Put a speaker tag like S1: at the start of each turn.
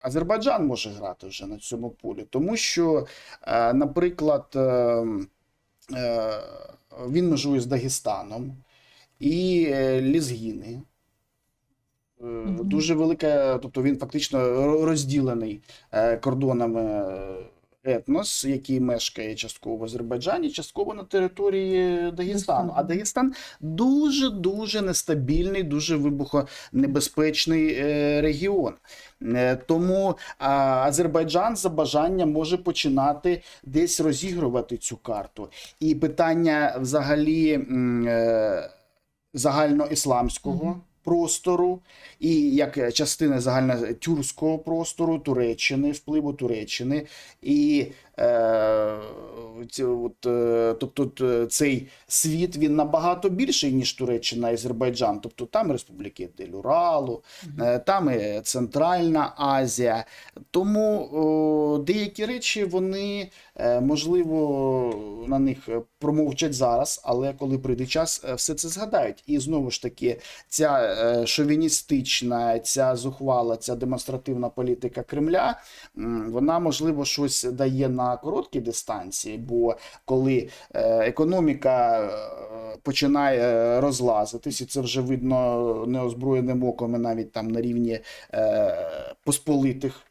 S1: Азербайджан може грати вже на цьому полі, тому що, е, наприклад, е, е, він межує з Дагестаном і Лізгіни. Дуже велика, тобто він фактично розділений кордонами етнос, який мешкає частково в Азербайджані, частково на території Дагестану. А. Дагестан дуже дуже нестабільний, дуже вибухонебезпечний е, регіон. Е, Тому Азербайджан за бажанням може починати десь розігрувати цю карту. І питання взагалі е, загальноісламського. Простору і як частина загальнотюркського простору Туреччини, впливу Туреччини, і е, ці, от, е, тобто цей світ він набагато більший, ніж Туреччина і Азербайджан. Тобто там республіки Дель-Уралу, е, там і Центральна Азія. Тому о, деякі речі вони е, можливо на них промовчать зараз, але коли прийде час, е, все це згадають. І знову ж таки, ця е, шовіністична, ця зухвала, ця демонстративна політика Кремля, вона можливо щось дає на короткій дистанції, бо коли е, економіка е, починає розлазитись, і це вже видно неозброєним оком, і навіть там на рівні е, посполитих.